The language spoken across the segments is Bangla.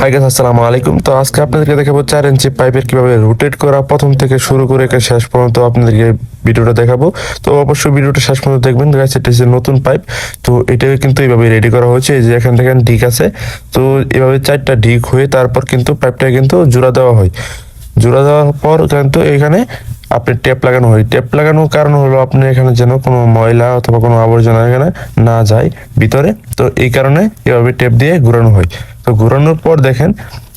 হাই গাইস আসসালামু আলাইকুম। তো আজকে আপনাদেরকে দেখাবো চার ইঞ্চি পাইপের কীভাবে রোটেট করা, প্রথম থেকে শুরু করে শেষ পর্যন্ত আপনাদেরকে ভিডিওটা দেখাবো। তো অবশ্যই ভিডিওটা শেষ পর্যন্ত দেখবেন। গাইস এটা হচ্ছে নতুন পাইপ। তো এটা কিন্তু এইভাবে রেডি করা হয়েছে। এই যে এখান থেকে ডিক আছে। তো এভাবে চারটা ডিক হয়ে তারপর কিন্তু পাইপটা কিন্তু জোড়া দেওয়া হয়। জোড়া দেওয়ার পর কিন্তু এখানে আপনি টেপ লাগানো হয়। টেপ লাগানোর কারণ হলো আপনি এখানে যেন কোনো ময়লা অথবা কোনো আবর্জনা এখানে না যায় ভিতরে। তো এই কারণে এভাবে টেপ দিয়ে ঘুরানো হয়। তো ঘুরানোর পর দেখেন,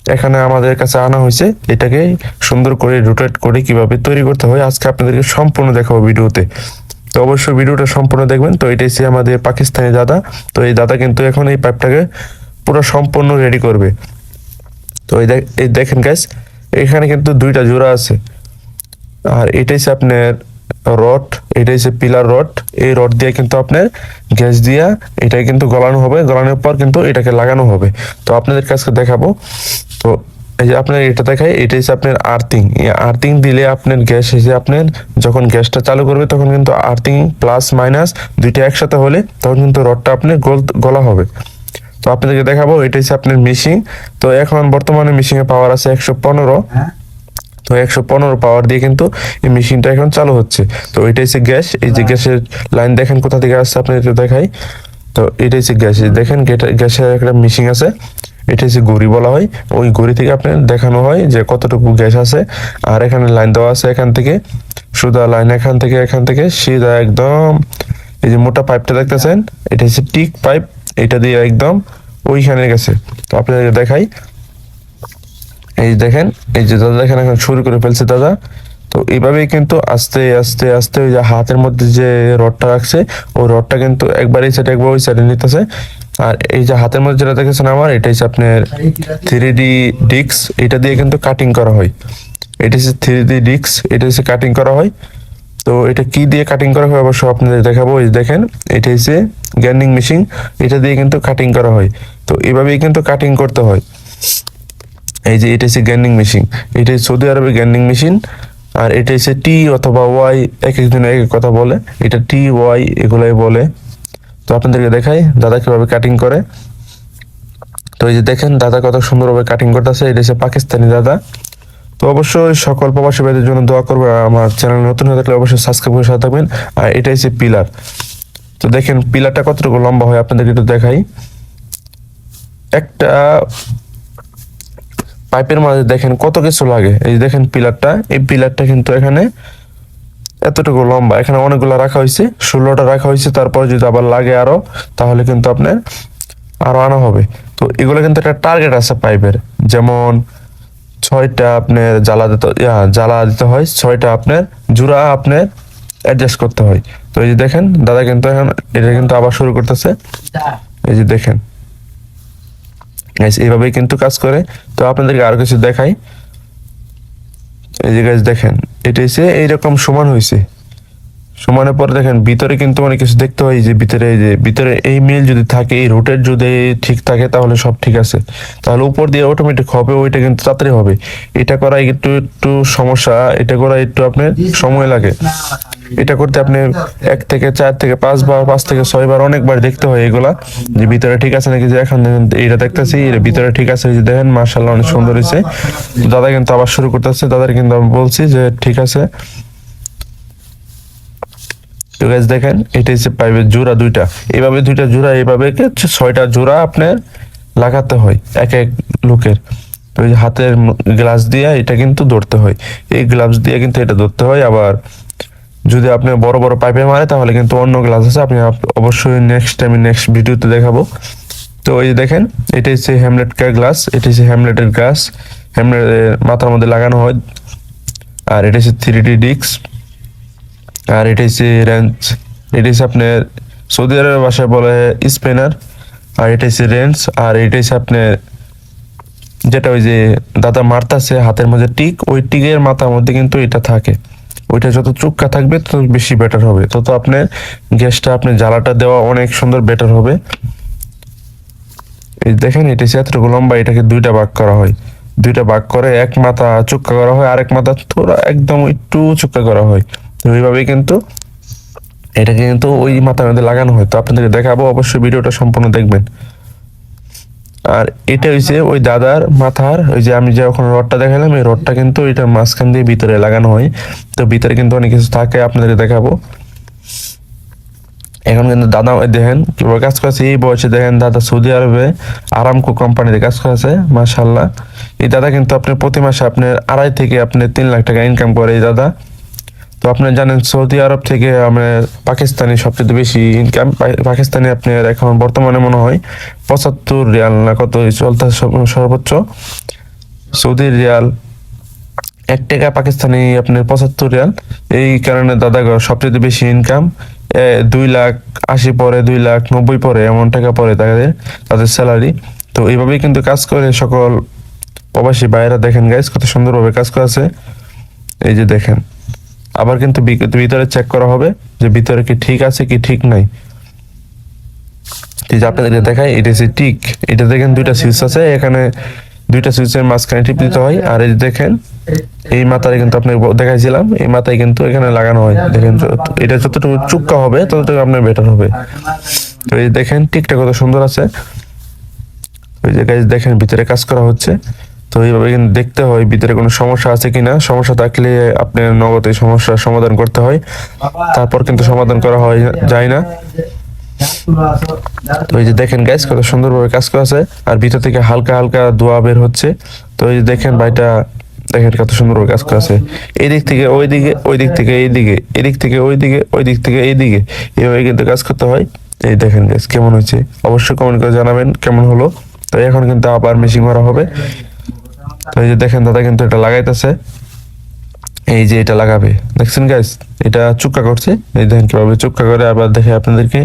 এখানে আমাদের কাছে আনা হয়েছে। এটাকে সুন্দর করে রোটেট করে কীভাবে তৈরি করতে হয়, আজকে আপনাদেরকে সম্পূর্ণ দেখাবো ভিডিওতে। তো অবশ্যই ভিডিওটা সম্পূর্ণ দেখবেন। তো এটাই সে আমাদের পাকিস্তানি দাদা। তো এই দাদা কিন্তু এখন এই পাইপটাকে পুরো সম্পূর্ণ রেডি করবে। তো এই দেখ- এই দেখেন গ্যাস এখানে কিন্তু দুইটা জোড়া আছে। আর এটাই আপনার রড এটা হচ্ছে পিলার রড। এই রড দিয়ে কিন্তু আপনার গ্যাস দিয়া এটা কিন্তু গলানো হবে। গলানোর পর কিন্তু এটাকে লাগানো হবে। তো আপনাদের কাছে দেখাবো। তো এই যে আপনার এটা দেখায় এটা হচ্ছে আপনার আর্থিং। আর্থিং দিলে আপনার গ্যাস এসে আপনার যখন গ্যাসটা চালু করবে, তখন কিন্তু আর্থিং প্লাস মাইনাস দুইটা একসাথে হলে তখন কিন্তু রডটা আপনার গোল, গলা হবে। তো আপনাদেরকে দেখাবো, এটা হচ্ছে আপনার মেশিন। তো এখন বর্তমানে মেশিনের পাওয়ার আছে একশো পনেরো। তো একশো পনেরো পাওয়ার দিয়ে কিন্তু এই মেশিনটা এখন চালু হচ্ছে। তো এটা হচ্ছে গ্যাস। এই যে গ্যাসের লাইন দেখেন কোথা থেকে আসছে আপনি একটু দেখাই। তো এটা হচ্ছে গ্যাস। দেখেন গ্যাসের একটা মেশিন আছে। এটা হচ্ছে গড়ি বলা হয়। ওই গড়ি থেকে আপনার দেখানো হয় যে কতটুকু গ্যাস আছে। আর এখানে লাইন দেওয়া আছে এখান থেকে। সুদা লাইন এখান থেকে এখান থেকে। সিধা একদম। এই যে মোটা পাইপটা দেখতেছেন এটা হচ্ছে টিক পাইপ এটা দিয়ে একদম ওইখানে গেছে। তো আপনাদের দেখাই। এই দেখেন, এই যে দাদা দেখেন, এখন শুরু করে ফেলছে দাদা। তো এইভাবেই কিন্তু আস্তে আস্তে আস্তে ওই যে হাতের মধ্যে যে রডটা রাখছে, ওই রডটা কিন্তু একবার এই সাইডে একবার ওই সাইডে নিতেছে। আর এই যে হাতের মধ্যে যেটা দেখেছেন আমার, এটা হচ্ছে আপনার থ্রি ডি ডিক্স এটা দিয়ে কিন্তু কাটিং করা হয়। এটা হচ্ছে থ্রি ডি ডিক্স এটা হচ্ছে কাটিং করা হয়। তো এটা কি দিয়ে কাটিং করা হয় অবশ্য আপনাদের দেখাবো, এই দেখেন, এটা হচ্ছে গ্যান্ডিং মেশিন এটা দিয়ে কিন্তু কাটিং করা হয়। তো এভাবেই কিন্তু কাটিং করতে হয়। এই যে এটা হচ্ছে গ্যান্ডিং মেশিন, এটা সৌদি আরবের গ্যান্ডিং মেশিন, আর এটা হচ্ছে টি অথবা ওয়াই, এক একজন এক এক কথা বলে, এটা টি, ওয়াই এগুলাই বলে। তো আপনাদেরকে দেখাই, দাদা কীভাবে কাটিং করে। তো এই যে দেখেন, দাদা কত সুন্দরভাবে কাটিং করতেছে, এটা হচ্ছে পাকিস্তানি দাদা। তো অবশ্যই সকল প্রবাসী ভাইদের জন্য দোয়া করবে, আমার চ্যানেল নতুন হয়ে থাকলে অবশ্যই সাবস্ক্রাইব করে সাথে থাকবেন। আর এটা হচ্ছে পিলার। তো দেখেন, পিলারটা কতটুকু লম্বা হয় আপনাদেরকে একটু দেখাই। একটা পাইপের মাঝে দেখেন কত কিছু লাগে। এই যে দেখেন পিলারটা এই পিলারটা কিন্তু এখানে এতটুকু লম্বা। এখানে অনেকগুলো রাখা হয়েছে ষোলোটা রাখা হয়েছে তারপর যদি আবার লাগে আরও তাহলে কিন্তু আপনার আরও আনা হবে। তো এগুলো কিন্তু একটা টার্গেট আছে পাইপের। যেমন ছয়টা আপনার জ্বালা দিতে জ্বালা দিতে হয় ছয়টা আপনার জোড়া আপনার অ্যাডজাস্ট করতে হয়। তো এই যে দেখেন দাদা কিন্তু এখন এটা কিন্তু আবার শুরু করতেছে। এই যে দেখেন। এইভাবেই কিন্তু কাজ করে। তো আপনাদেরকে আরও কিছু দেখাই। এই যে গাছ দেখেন, এটা হচ্ছে এইরকম সমান হয়েছে সমানের পরে দেখেন, ভিতরে কিন্তু অনেক কিছু দেখতে হয় যে ভিতরে, এই যে ভিতরে এই মিল যদি থাকে, এই রুটের যদি ঠিক থাকে, তাহলে সব ঠিক আছে। তাহলে উপর দিয়ে অটোমেটিক হবে, ওইটা কিন্তু তাড়াতাড়ি হবে। এটা করা একটু একটু সমস্যা, এটা করা একটু আপনার সময় লাগে। এটা করতে আপনি এক থেকে চার থেকে পাঁচ বার, পাঁচ থেকে ছয় বার, অনেকবার দেখতে হয় এগুলা। যে ভিতরে ঠিক আছে নাকি? যে এখন এটা দেখতেছি, এর ভিতরে ঠিক আছে যে দেখেন মার্শাল্লাহ অনেক সুন্দর হয়েছে। দাদা কিন্তু আবার শুরু করতেছে, দাদার কিন্তু আমি বলছি যে ঠিক আছে। তো দেখেন, এটা হচ্ছে পাইপের জোড়া দুইটা। এইভাবে দুইটা জোড়া এইভাবে কি ছয়টা জোড়া আপনার লাগাতে হয়, এক এক লোকের। তো হাতের গ্লাস দিয়ে এটা কিন্তু ধরতে হয়। এই গ্লাভস দিয়ে কিন্তু এটা ধরতে হয়, আবার যদি আপনি বড় বড় পাইপে মারে, তাহলে কিন্তু অন্য গ্লাস আছে। আপনি আপ- অবশ্যই নেক্সট টাইম নেক্সট ভিডিওতে দেখাবো। তো এই দেখেন এটা হচ্ছে হ্যামলেট গ্লাস এটা হচ্ছে হ্যামলেটের গ্লাস হ্যামলেটের মাথার মধ্যে লাগানো হয়। আর এটা হচ্ছে থ্রি ডি ডিস্ক আর এটা হচ্ছে রেঞ্জ এটা হচ্ছে আপনার সৌদি আরবের ভাষায় বলে স্পেনার আর এটা হচ্ছে রেঞ্জ আর এটা হচ্ছে আপনার যেটা ওই যে দাদা মারতাছে, হাতের মধ্যে টিক, ওই টিকের মাথার মধ্যে কিন্তু এটা থাকে। ওইটা যত চুক্কা থাকবে, তত বেশি বেটার হবে। তত আপনার গ্যাসটা, আপনি জ্বালাটা দেওয়া অনেক সুন্দর বেটার হবে। এই দেখেন, এটা এতটুকু লম্বা, এটাকে দুইটা ভাগ করা হয়। দুইটা ভাগ করে এক মাথা চুক্কা করা হয়, আরেক মাথা থোড়া একদম একটু চুক্কা করা হয়। তো এইভাবেই কিন্তু এটাকে কিন্তু ওই মাথার মধ্যে লাগানো হয়। তো আপনাদেরকে দেখাবো, অবশ্যই ভিডিওটা সম্পূর্ণ দেখবেন। আর এটা হইছে ওই দাদার মাথার, ওই যে আমি যখন রডটা দেখালাম এই রডটা কিন্তু এটা মাঝখান দিয়ে ভিতরে লাগানো হয়। তো ভিতরে কিন্তু অনেক কিছু থাকে, আপনাদের দেখাবো। এখন কিন্তু দাদা দেখেন কাজ করেছে, এই বয়সে দেখেন দাদা সৌদি আরবে আরামকো কোম্পানিতে কাজ করেছে মাশাল্লাহ এই দাদা কিন্তু আপনি প্রতি মাসে আপনার আড়াই থেকে আপনি তিন লাখ টাকা ইনকাম করে, এই দাদা। তো আপনি জানেন সৌদি আরব থেকে আমরা পাকিস্তানি সবচেয়ে বেশি ইনকাম পাকিস্তানি আপনার এখন বর্তমানে মনে হয় পঁচাত্তর রিয়াল না কত চলতে সর্বোচ্চ। সৌদি রিয়াল এক টাকা, পাকিস্তানি আপনার পঁচাত্তর রিয়াল। এই কারণে দাদা সবচেয়ে বেশি ইনকাম দুই লাখ আশি পরে, দুই লাখ নব্বই পরে, এমন টাকা পরে তাদের তাদের স্যালারি তো এইভাবেই কিন্তু কাজ করে সকল প্রবাসী বাইরা দেখেন গাইস কত সুন্দরভাবে কাজ করেছে এই যে দেখেন। আবার কিন্তু ভিতরে চেক করা হবে যে ভিতরে কি ঠিক আছে, কি ঠিক নাই। যে আপনাদের দেখাই, এটা হচ্ছে টিক। এটা দেখেন দুইটা সুইচ আছে, এখানে দুইটা সুইচের মাঝখানে টিপ দিতে হয়। আর এই দেখেন, এই মাথায় কিন্তু আপনি দেখাইছিলাম, এই মাথায় কিন্তু এখানে লাগানো হয়। দেখেন এটা যতটুকু চুক্কা হবে, ততটুকু আপনার বেটার হবে। তো এই দেখেন, টিকটা কত সুন্দর আছে। ওই যে guys, দেখেন ভিতরে কাজ করা হচ্ছে। তো এইভাবে কিন্তু দেখতে হয় ভিতরে কোনো সমস্যা আছে কিনা। সমস্যা থাকলে আপনার নগদে সমস্যার সমাধান করতে হয়। তারপর কিন্তু সমাধান করা হয় যায় না। তো এই যে দেখেন গ্যাস কত সুন্দরভাবে কাজ করা আছে। আর ভিতর থেকে হালকা হালকা ধোয়া বের হচ্ছে। তো এই যে দেখেন ভাইটা, দেখেন কত সুন্দরভাবে কাজ করা আছে। এই দিক থেকে ওই দিকে ওই দিক থেকে এই দিকে এদিক থেকে ওই দিকে ওই দিক থেকে এই দিকে এইভাবে কিন্তু কাজ করতে হয়। এই দেখেন গ্যাস কেমন হয়েছে? অবশ্যই কমেন্ট করে জানাবেন কেমন হলো। তো এখন কিন্তু আবার মেশিং করা হবে। তো এই যে দেখেন দাদা কিন্তু এটা লাগাইতেছে। এই যে এটা লাগাবে। দেখছেন গাইস এটা চুক্কা করছে। এই দেখেন কীভাবে চুক্কা করে। আবার দেখে আপনাদেরকে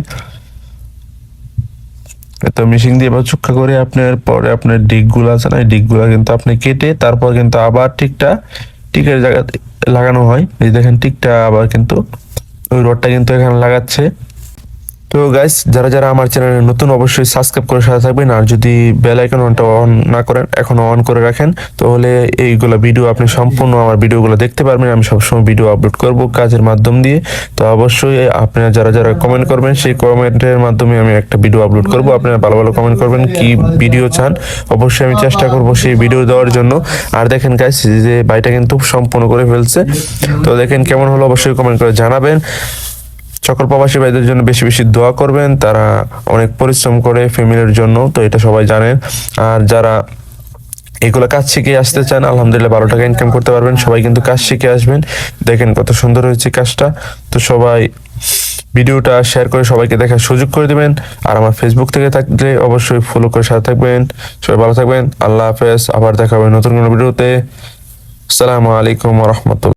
তো মেশিন দিয়ে এবার চুক্কা করে আপনার পরে আপনার ডিগগুলো আছে না, এই ডিগগুলা কিন্তু আপনি কেটে তারপর কিন্তু আবার টিকটা টিকের জায়গাতে লাগানো হয়। এই দেখেন টিকটা আবার কিন্তু ওই রডটা কিন্তু এখানে লাগাচ্ছে। তো গাইস যারা যারা আমার চ্যানেলে নতুন অবশ্যই সাবস্ক্রাইব করে সাথে থাকবেন, আর যদি বেল আইকন অনটা অন না করেন, এখনও অন করে রাখেন, তাহলে এইগুলো ভিডিও আপনি সম্পূর্ণ আমার ভিডিওগুলো দেখতে পারবেন, আমি সবসময় ভিডিও আপলোড করব কাজের মাধ্যম দিয়ে। তো অবশ্যই আপনারা যারা যারা কমেন্ট করবেন, সেই কমেন্টের মাধ্যমে আমি একটা ভিডিও আপলোড করব, আপনারা ভালো ভালো কমেন্ট করবেন কি ভিডিও চান। অবশ্যই আমি চেষ্টা করব সেই ভিডিও দেওয়ার জন্য। আর দেখেন গাইস যে বাইটা কিন্তু সম্পূর্ণ করে ফেলছে। তো দেখেন কেমন হলো, অবশ্যই কমেন্ট করে জানাবেন। সকল প্রবাসী ভাইদের জন্য বেশি বেশি দোয়া করবেন। তারা অনেক পরিশ্রম করে ফ্যামিলির জন্য, তো এটা সবাই জানেন। আর যারা এগুলো কাজ শিখে আসতে চান, আলহামদুলিল্লাহ বারো টাকা ইনকাম করতে পারবেন। সবাই কিন্তু কাজ শিখে আসবেন। দেখেন কত সুন্দর হয়েছে কাজটা। তো সবাই ভিডিওটা শেয়ার করে সবাইকে দেখার সুযোগ করে দিবেন। আর আমার ফেসবুক থেকে থাকলে অবশ্যই ফলো করে সাথে থাকবেন। সবাই ভালো থাকবেন। আল্লাহ হাফেজ। আবার দেখা হবে নতুন কোনো ভিডিওতে। আসসালামু আলাইকুম রহমতুল্লাহ।